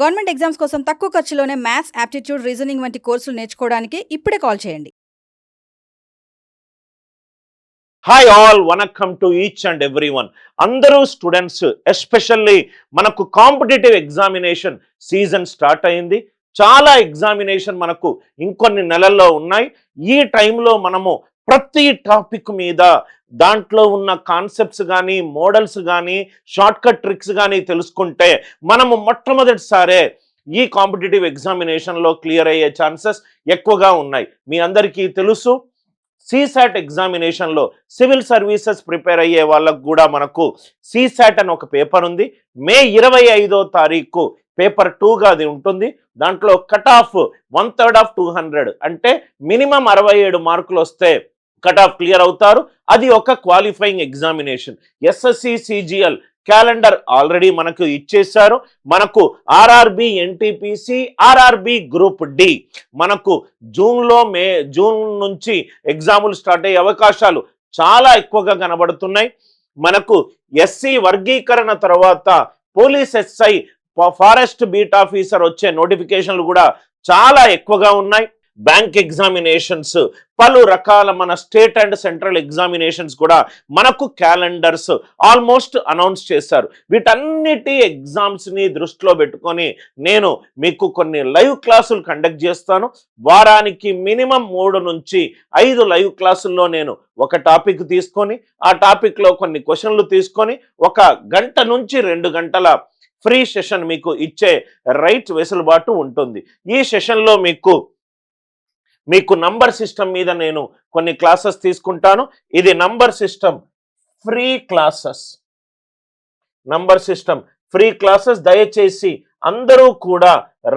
Government exams కోసం తక్కువ ఖర్చులోనే maths aptitude reasoning వంటి కోర్సులు నేర్చుకోవడానికి ఇప్పుడే కాల్ చేయండి. Hi all వనకమ్ to each and every one అందరూ స్టూడెంట్స్ ఎస్పెషల్లీ మనకు కాంపిటేటివ్ ఎగ్జామినేషన్ సీజన్ స్టార్ట్ అయింది. చాలా ఎగ్జామినేషన్ మనకు ఇంకొన్ని నెలల్లో ఉన్నాయి. ఈ టైంలో మనము ప్రతి టాపిక్ మీద దాంట్లో ఉన్న కాన్సెప్ట్స్ కానీ మోడల్స్ కానీ షార్ట్కట్ ట్రిక్స్ కానీ తెలుసుకుంటే మనము మొట్టమొదటిసారే ఈ కాంపిటేటివ్ ఎగ్జామినేషన్లో క్లియర్ అయ్యే ఛాన్సెస్ ఎక్కువగా ఉన్నాయి. మీ అందరికీ తెలుసు సీసాట్ ఎగ్జామినేషన్లో సివిల్ సర్వీసెస్ ప్రిపేర్ అయ్యే వాళ్ళకు కూడా మనకు సీసాట్ అని ఒక పేపర్ ఉంది. మే ఇరవై ఐదో తారీఖు పేపర్ టూగా అది ఉంటుంది. దాంట్లో cut off one third of two hundred అంటే మినిమం అరవై ఏడు మార్కులు వస్తే కట్ ఆఫ్ క్లియర్ అవుతారు. అది ఒక qualifying examination. SSC CGL calendar already మనకు ఇచ్చేశారు. మనకు RRB NTPC RRB group D మనకు జూన్లో మే జూన్ నుంచి ఎగ్జాములు స్టార్ట్ అయ్యే అవకాశాలు చాలా ఎక్కువగా కనబడుతున్నాయి. మనకు ఎస్సీ వర్గీకరణ తర్వాత police SI forest beat officer వచ్చే నోటిఫికేషన్లు కూడా చాలా ఎక్కువగా ఉన్నాయి. బ్యాంక్ ఎగ్జామినేషన్స్ పలు రకాల మన స్టేట్ అండ్ సెంట్రల్ ఎగ్జామినేషన్స్ కూడా మనకు క్యాలెండర్స్ ఆల్మోస్ట్ అనౌన్స్ చేశారు. వీటన్నిటి ఎగ్జామ్స్ని దృష్టిలో పెట్టుకొని నేను మీకు కొన్ని లైవ్ క్లాసులు కండక్ట్ చేస్తాను. వారానికి మినిమం మూడు నుంచి ఐదు లైవ్ క్లాసుల్లో నేను ఒక టాపిక్ తీసుకొని ఆ టాపిక్లో కొన్ని క్వశ్చన్లు తీసుకొని ఒక గంట నుంచి రెండు గంటల ఫ్రీ సెషన్ మీకు ఇచ్చే రైట్ వెసులుబాటు ఉంటుంది. ఈ సెషన్లో మీకు మీకు నంబర్ సిస్టమ్ మీద నేను కొన్ని క్లాసెస్ తీసుకుంటాను. ఇది number system free classes. Number system free classes. దయచేసి అందరూ కూడా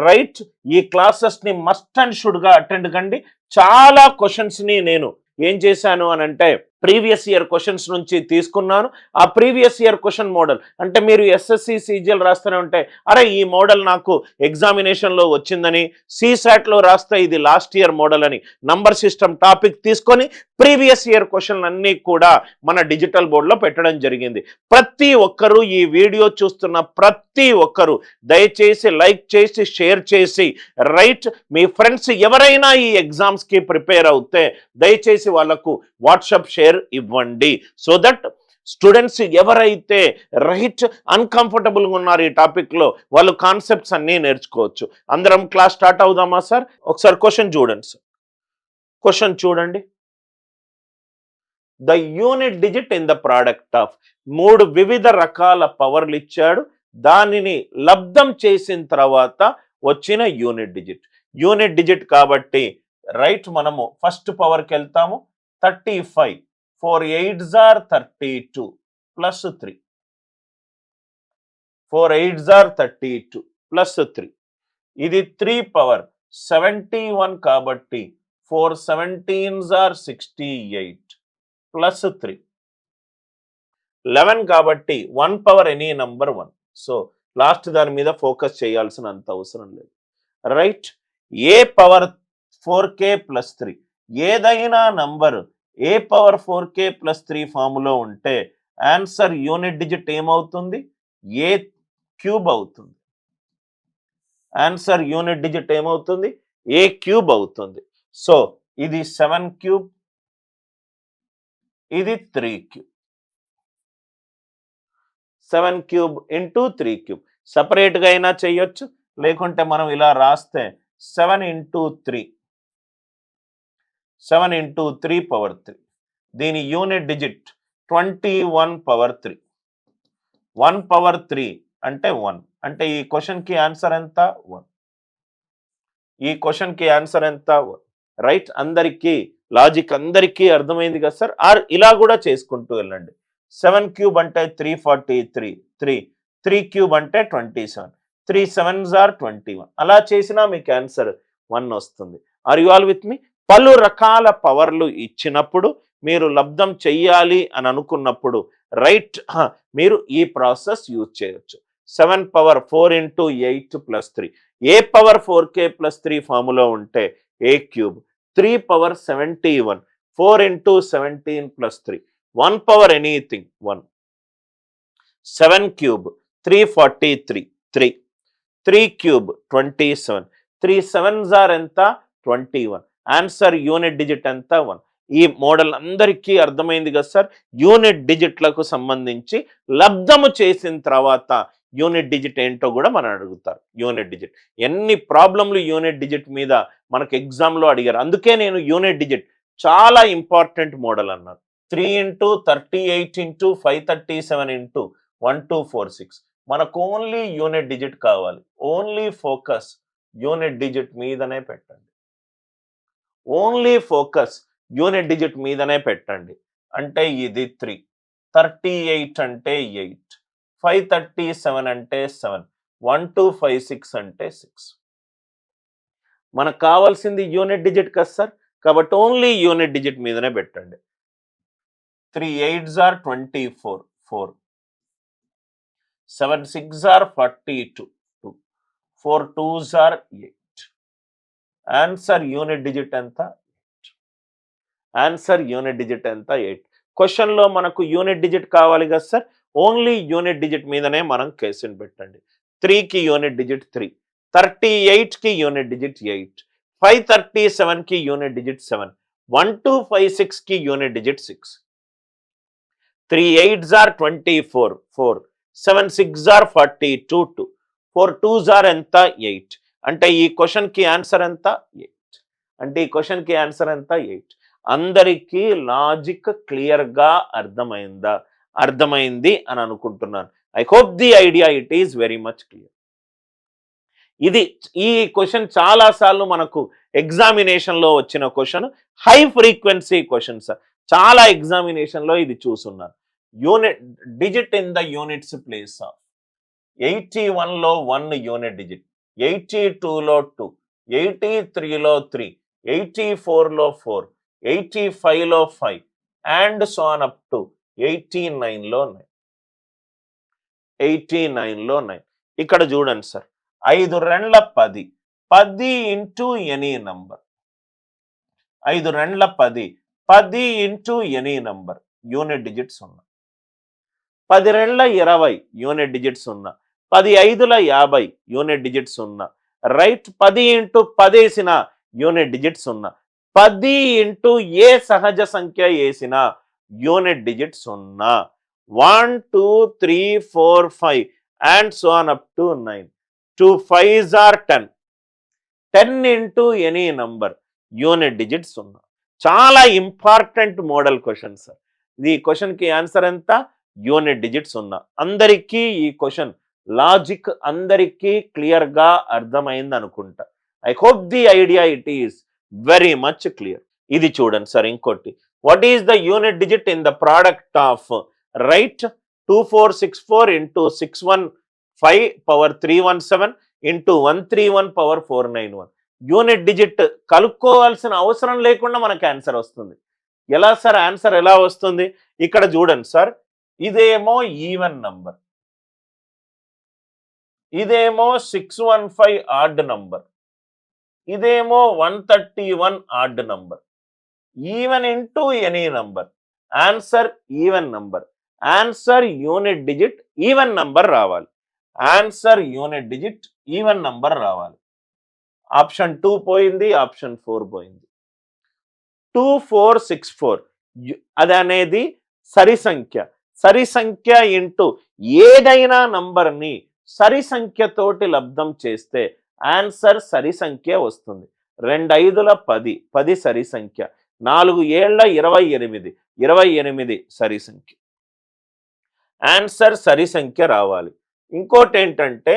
రైట్ ఈ క్లాసెస్ని మస్ట్ అండ్ షుడ్గా అటెండ్ కండి. చాలా క్వశ్చన్స్ని నేను ఏం చేశాను అని అంటే ప్రీవియస్ ఇయర్ క్వశ్చన్స్ నుంచి తీసుకున్నాను. ఆ ప్రీవియస్ ఇయర్ క్వశ్చన్ మోడల్ అంటే మీరు ఎస్ఎస్సి సిజిఎల్ రాస్తూనే ఉంటే అరే ఈ మోడల్ నాకు ఎగ్జామినేషన్లో వచ్చిందని సీసాట్లో రాస్తే ఇది లాస్ట్ ఇయర్ మోడల్ అని నంబర్ సిస్టమ్ టాపిక్ తీసుకొని ప్రీవియస్ ఇయర్ క్వశ్చన్ అన్నీ కూడా మన డిజిటల్ బోర్డులో పెట్టడం జరిగింది. ప్రతి ఒక్కరూ ఈ వీడియో చూస్తున్న ప్రతి ఒక్కరూ దయచేసి లైక్ చేసి షేర్ చేసి రైట్ మీ ఫ్రెండ్స్ ఎవరైనా ఈ ఎగ్జామ్స్కి ప్రిపేర్ అవుతే దయచేసి వాళ్ళకు వాట్సప్ షేర్ ఇవ్వండి. సో దట్ స్టూడెంట్స్ ఎవరైతే రైట్ అన్కంఫర్టబుల్గా ఉన్నారు ఈ టాపిక్లో వాళ్ళు కాన్సెప్ట్స్ అన్నీ నేర్చుకోవచ్చు. అందరం క్లాస్ స్టార్ట్ అవుదామా సార్ ఒకసారి క్వశ్చన్ చూడండి సార్ క్వశ్చన్ చూడండి. The unit digit in the product of మూడు వివిధ రకాల పవర్లు ఇచ్చాడు. దానిని లబ్ధం చేసిన తర్వాత వచ్చిన యూనిట్ డిజిట్ యూనిట్ డిజిట్ కాబట్టి రైట్ మనము ఫస్ట్ పవర్కి వెళ్తాము. Thirty five four eights or thirty two plus three four eights or thirty two plus three ఇది త్రీ పవర్ సెవెంటీ వన్ కాబట్టి four seventeens or sixty eight plus three eleven కాబట్టి one power any number one so last దాని మీద focus చేయాల్సిన అంత అవసరం లేదు. Right a power four k plus three ఏదైనా number a power four k plus three ఫామ్లో ఉంటే ఆన్సర్ యూనిట్ డిజిట్ ఏమవుతుంది? ఏ క్యూబ్ అవుతుంది? ఆన్సర్ యూనిట్ డిజిట్ ఏమవుతుంది? ఏ క్యూబ్ అవుతుంది? సో ఇది సెవెన్ క్యూబ్ ఇది three cube. Seven cube into three cube. సపరేట్గా అయినా చేయొచ్చు లేకుంటే మనం ఇలా రాస్తే seven into three. Seven into three power three దీని unit digit twenty one power three one power three అంటే వన్ అంటే ఈ క్వశ్చన్కి ఆన్సర్ ఎంత? వన్ ఈ క్వశ్చన్కి ఆన్సర్ ఎంత? వన్ రైట్ అందరికీ లాజిక్ అందరికీ అర్థమైంది కదా సార్ ఆర్ ఇలా కూడా చేసుకుంటూ వెళ్ళండి. సెవెన్ క్యూబ్ అంటే three forty three three three cube అంటే twenty seven three sevens or twenty one అలా చేసినా మీకు ఆన్సర్ వన్ వస్తుంది. Are you all with me పలు రకాల పవర్లు ఇచ్చినప్పుడు మీరు లబ్ధం చెయ్యాలి అని అనుకున్నప్పుడు రైట్ మీరు ఈ ప్రాసెస్ యూజ్ చేయొచ్చు. Seven power four into eight plus three. A power four k plus three ఫార్ములో ఉంటే a cube? Three power seventy one. Four into seventeen plus three. One power anything one. Seven cube three forty three. Three. Three cube twenty seven. Three sevens are ఎంత? Twenty one. Answer unit digit ఎంత one. ఈ model అందరికీ అర్థమైంది కదా sir? Unit డిజిట్లకు సంబంధించి లబ్ధము చేసిన తర్వాత unit digit ఏంటో కూడా మనం అడుగుతారు. Unit digit. ఎన్ని ప్రాబ్లంలు యూనిట్ డిజిట్ మీద మనకు ఎగ్జామ్లో అడిగారు. అందుకే నేను యూనిట్ డిజిట్ చాలా ఇంపార్టెంట్ మోడల్ అన్నాను. Three into thirty eight into five thirty seven into one two four six. మనకు ఓన్లీ యూనిట్ డిజిట్ కావాలి. ఓన్లీ ఫోకస్ యూనిట్ డిజిట్ మీదనే పెట్టండి. ఓన్లీ ఫోకస్ యూనిట్ డిజిట్ మీదనే పెట్టండి. అంటే ఇది త్రీ. థర్టీ ఎయిట్ అంటే ఎయిట్. ఫైవ్ థర్టీ సెవెన్ అంటే seven. One two five six అంటే సిక్స్. మనకు కావాల్సింది యూనిట్ డిజిట్ కదా సార్? కాబట్టి ఓన్లీ యూనిట్ డిజిట్ మీదనే పెట్టండి. Three eights are twenty four. Four. Seven six are forty two. Two. Four twos are eight. Answer unit digit ఎంత? Answer unit digit ఎంత? Eight క్వశ్చన్లో మనకు యూనిట్ డిజిట్ కావాలి కదా సార్ ఓన్లీ యూనిట్ డిజిట్ మీదనే మనం కేసుని పెట్టండి. త్రీకి యూనిట్ డిజిట్ త్రీ థర్టీ ఎయిట్కి unit digit eight five thirty సెవెన్కి unit digit seven one two five సిక్స్కి unit digit six three eights are twenty four four seven six are forty two two four twos are ఎంత? Eight అంటే ఈ క్వశ్చన్కి answer ఎంత? Eight. అంటే ఈ క్వశ్చన్కి ఆన్సర్ ఎంత? ఎయిట్. అందరికీ లాజిక్ క్లియర్గా అర్థమైందా? అర్థమైంది అని అనుకుంటున్నాను. I hope the idea it is very much clear. ఇది ఈ క్వశ్చన్ చాలా సార్లు మనకు ఎగ్జామినేషన్లో వచ్చిన క్వశ్చన్ హై ఫ్రీక్వెన్సీ క్వశ్చన్స్. చాలా ఎగ్జామినేషన్లో ఇది చూసున్నాను. Unit digit in the units place of. Eighty వన్లో వన్ యూనిట్ డిజిట్. ఎయిటీ టూలో టూ ఎయిటీ త్రీలో త్రీ ఎయిటీ ఫోర్లో ఫోర్ ఎయిటీ ఫైవ్లో five and so on up to eighty నైన్లో నైన్. ఎయిటీ నైన్లో నైన్. ఇక్కడ చూడండి సార్ ఐదు రెండ్ల పది పది ఇంటూ ఎనీ నంబర్. ఐదు రెండ్ల పది పది into any number unit digits ఉన్న. పది రెండ్ల ఇరవై యూనిట్ డిజిట్స్ ఉన్న. పది ఐదుల యాభై యూనిట్ డిజిట్స్ ఉన్న. రైట్ పది ఇంటూ పదేసిన యూనిట్ డిజిట్స్ ఉన్న. పది ఇంటూ ఏ సహజ సంఖ్య వేసిన యూనిట్ డిజిట్స్ ఉన్న. One two three four five and so on up to nine. Two five are ten. Ten into any number unit digits ఉన్న. చాలా ఇంపార్టెంట్ మోడల్ క్వశ్చన్ సార్. ఈ క్వశ్చన్కి ఆన్సర్ ఎంత? యూనిట్ డిజిట్స్ ఉన్న. అందరికీ ఈ క్వశ్చన్ లాజిక్ అందరికీ క్లియర్గా అర్థమైంది అనుకుంటా I hope the idea it is very much clear. ఇది చూడండి సార్ ఇంకోటి. What is the unit digit in the product of right two four six four into six one five power three one seven into one three one power four nine one. Unit digit కలుపుకోవాల్సిన అవసరం లేకుండా మనకు answer వస్తుంది. ఎలా sir answer ఎలా వస్తుంది? ఇక్కడ చూడండి sir. ఇదేమో ఈవెన్ నంబర్. ఇదేమో six one five odd number ఇదేమో one thirty one odd number even into any number answer even number answer unit digit even number రావాలి. Answer unit digit even number రావాలి. Option two పోయింది option four పోయింది. Two four six four అది అనేది సరి సంఖ్య. సరి సంఖ్య ఇంటూ ఏదైనా నంబర్ని సరి సంఖ్యతోటి లబ్ధం చేస్తే ఆన్సర్ సరి సంఖ్య వస్తుంది. రెండు ఐదుల పది పది సరి సంఖ్య నాలుగు ఏళ్ళ ఇరవై ఎనిమిది ఇరవై ఎనిమిది సరి సంఖ్య ఆన్సర్ సరి సంఖ్య రావాలి. ఇంకోటి ఏంటంటే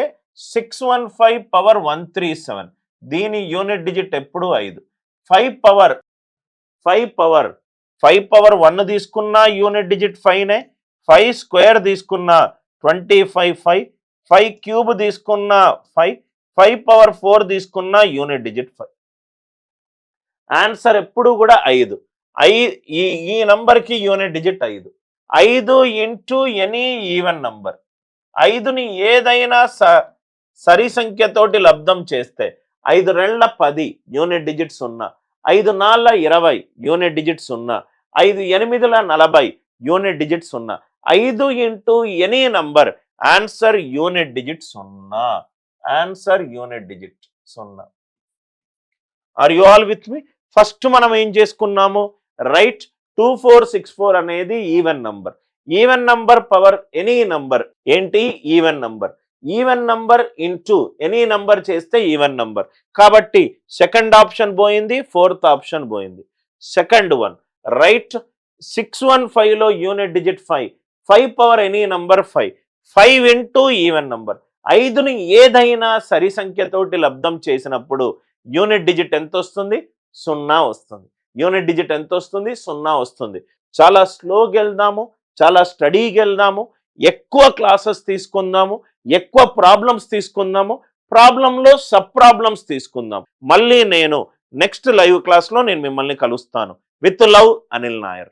six one five power one three seven. దీని యూనిట్ డిజిట్ ఎప్పుడు ఐదు? Five power five power five power one తీసుకున్నా యూనిట్ డిజిట్ ఫైవ్నే ఫైవ్ స్క్వేర్ తీసుకున్నా twenty five five. Five cube తీసుకున్న ఫైవ్ ఫైవ్ పవర్ ఫోర్ తీసుకున్న యూనిట్ డిజిట్ ఫైవ్ ఆన్సర్ ఎప్పుడు కూడా ఐదు. ఐ ఈ ఈ నంబర్కి యూనిట్ డిజిట్ ఐదు. ఐదు ఇంటూ ఎనీ ఈవెన్ నంబర్ ఐదుని ఏదైనా స సరి సంఖ్యతోటి లబ్ధం చేస్తే ఐదు రెళ్ళ పది యూనిట్ డిజిట్ సున్నా. ఐదు నాళ్ళ ఇరవై యూనిట్ డిజిట్ సున్నా. ఐదు ఎనిమిదిల నలభై యూనిట్ డిజిట్ సున్నా. ఐదు into any number answer unit digit సున్నా. ఆన్సర్ యూనిట్ డిజిట్ సున్నా. Are you all with me first మనం ఏం చేసుకున్నాము? Right two four six four అనేది even number even number power any number ఏంటి? Even number even number into any number చేస్తే even number కాబట్టి second option పోయింది fourth option పోయింది. Second one right six one ఫైవ్లో unit digit five five power any number five five into even number. ఐదుని ఏదైనా సరి సంఖ్యతోటి లబ్ధం చేసినప్పుడు unit digit ఎంత వస్తుంది సున్నా వస్తుంది. యూనిట్ డిజిట్ ఎంత వస్తుంది సున్నా వస్తుంది. చాలా స్లోగా వెళ్దాము చాలా స్టడీగా వెళ్దాము ఎక్కువ క్లాసెస్ తీసుకుందాము ఎక్కువ ప్రాబ్లమ్స్ తీసుకుందాము ప్రాబ్లంలో సబ్ ప్రాబ్లమ్స్ తీసుకుందాం. మళ్ళీ నేను నెక్స్ట్ లైవ్ క్లాస్లో నేను మిమ్మల్ని కలుస్తాను. With love Anil Nayar.